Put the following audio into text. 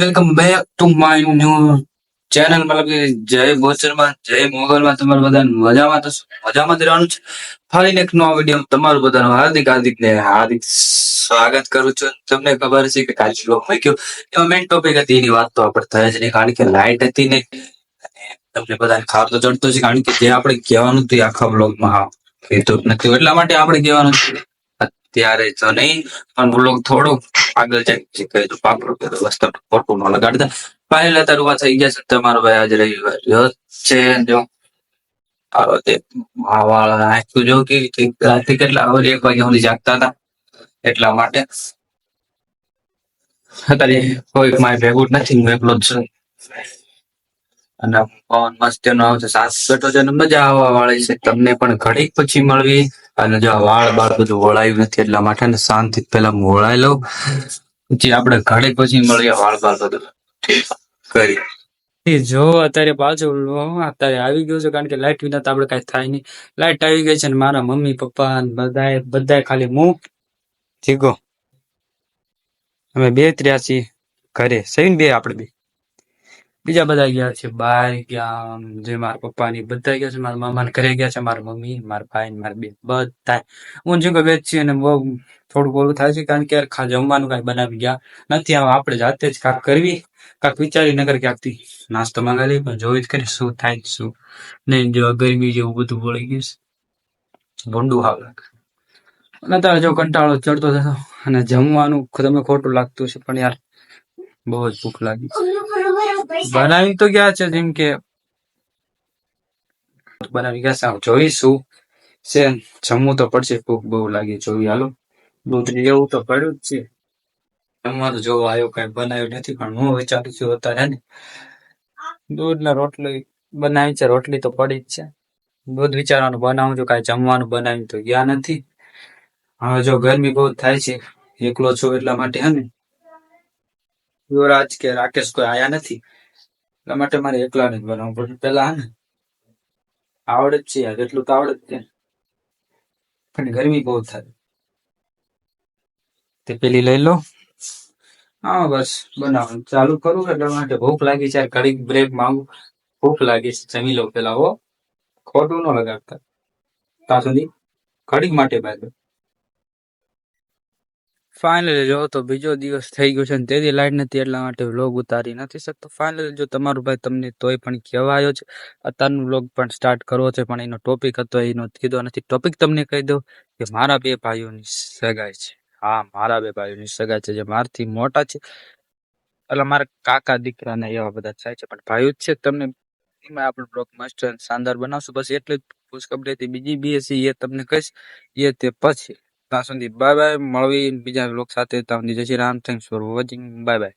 Welcome back to my new channel મતલબ કે જય ગોચરમાં, જય મોગલમાં તમારું બધા મજામાં તો મજામાં જ રહેવાનું છે. ફરીને એક નવા વીડિયો તમારું બધાનું હાર્દિક હાર્દિક ને હાર્દિક સ્વાગત કરું છું. તમને ખબર છે કે કાલે મેં મૂક્યો. એમાં મેઇન ટોપિક હતી, એની વાત તો આપણે થાય જ નહીં, કારણ કે લાઇટ હતી ને. તમને બધાને ખાર તો ચડતો છે, કારણ કે જે આપણે કહેવાનું હતું. આખા બ્લોગમાં કીધું નથી એટલા માટે આપણે કહેવાનું છે. અત્યારે તો નહીં, પણ બ્લોગ થોડુંક આગળ જાય કહી દઉં પાપડો કે વસ્તુ ખોટું ન લગાડતા. પહેલા તારું થઈ ગયા છે તમારો ભાઈ આજે રવિવાર છે જો. આવો તે વાળા આખું જો કે રાતે કેટલા હવે એક વાગ્યા સુધી જાગતા હતા એટલા માટે. અત્યારે કોઈ મારે ભેગું નથી, હું એકલો જ છું. અને પવન મસ્ત નો આવશે? સાસ બેઠો છે મજા આવવા વાળી છે. તમને પણ ઘડીક પછી મળવી. અને જો વાળ બાળ બધું વળાયું નથી, એટલા માટે ને શાંતિ પેલા હું વળાઈ લઉં. પછી આપણે ઘડીક પછી મળીએ વાળ બાળ બધું. કરી જો, અત્યારે પાછો અત્યારે આવી ગયો છે, કારણ કે લાઈટ વિના તો આપણે કઈ થાય નહીં. લાઈટ આવી ગઈ છે ને મારા મમ્મી, પપ્પા બધાએ બધાએ ખાલી હું જીગો. અમે બે ત્ર્યાસી ઘરે. સહી ને બે આપણે બે. બીજા બધા ગયા છે, બાર ગયા જે મારા પપ્પા ની બધા ગયા છે, મારા મામા ઘરે ગયા છે, મારા મમ્મી, મારા ભાઈ મારા બેન બધા હું જો બે જ છીએ અને બહુ થોડુંક ઓલું થાય છે, કારણ કે ખા જમવાનું કઈ બનાવી ગયા નથી હવે આપણે જાતે જ કાંક કરવી, કાંક વિચારી નગર ક્યાંકથી નાસ્તો મંગાવી પણ જોઈ જ કરી શું થાય શું નહીં, જો ગરમી જેવું બધું વળી ગયું છે. ભૂંડું હાવ લાગે. અને તારે જો કંટાળો ચડતો થતો અને જમવાનું તમે ખોટું લાગતું છે પણ યાર બહુ જ ભૂખ લાગી. બનાવી તો ગયા છે જેમ કે બનાવી ગયા છે. જોઈશું. છે જમવું તો પડશે. ભૂખ બહુ લાગી. જોઈ હાલો. દૂધ લેવું તો પડ્યું જ છે. જમવા તો જોવા આવ્યો કઈ બનાવ્યું નથી પણ હું વિચારું છું અત્યારે ને. દૂધ ને રોટલી બનાવી છે. રોટલી તો પડી જ છે. દૂધ વિચારવાનું બનાવું છું. કાંઈ જમવાનું બનાવી તો ગયા નથી. હવે જો ગરમી બહુ થાય છે. એકલો છું એટલા માટે હે ને. યુવરાજ કે રાકેશ કોઈ આયા નથી? એટલા માટે મારે એકલાને જ બનાવવું પડે પેલા ને આવડે જ છે યાર એટલું તો આવડે જ છે. પણ ગરમી બહુ થાય. તે પેલી લઈ લો. હા બસ બનાવવાનું. ચાલુ કરું એટલા માટે? ભૂખ લાગી છે ઘડીક બ્રેક માંગુ. ભૂખ લાગી છે જમી લો પેલા હો. ખોટું ન લગાડતા. ત્યાં સુધી ઘડીક માટે બાય ફાઇનલી જો તો બીજો દિવસ થઈ ગયો છે ને તેથી લાઈટ નથી, એટલા માટે વ્લોગ ઉતારી નથી શકતો. ફાઇનલી જો તમારું ભાઈ તમને તોય પણ કહેવાયો છે, અત્યારનો વ્લોગ પણ સ્ટાર્ટ કરવો છે, પણ એનો ટોપિક હતો, એનો કીધો નથી. ટોપિક તમને કહી દઉં કે મારા બે ભાઈઓની સગાઈ છે. હા, મારા બે ભાઈઓની સગાઈ છે, જે મારથી મોટા છે. એટલે મારા કાકા દીકરાને એવા બધા થાય છે, પણ ભાઈઓ જ છે તમને. એમાં આપણો બ્લોક મસ્ત શાનદાર બનાવશું. બસ એટલે જ ખુશખબરી હતી બીજી બીએસસી એ તમને કહીશ, એ તે પછી. ત્યાં સુધી બાય બાય મળવી બીજા બ્લોગ સાથે ત્યાં સુધી જય Shri Ram thanks for watching bye bye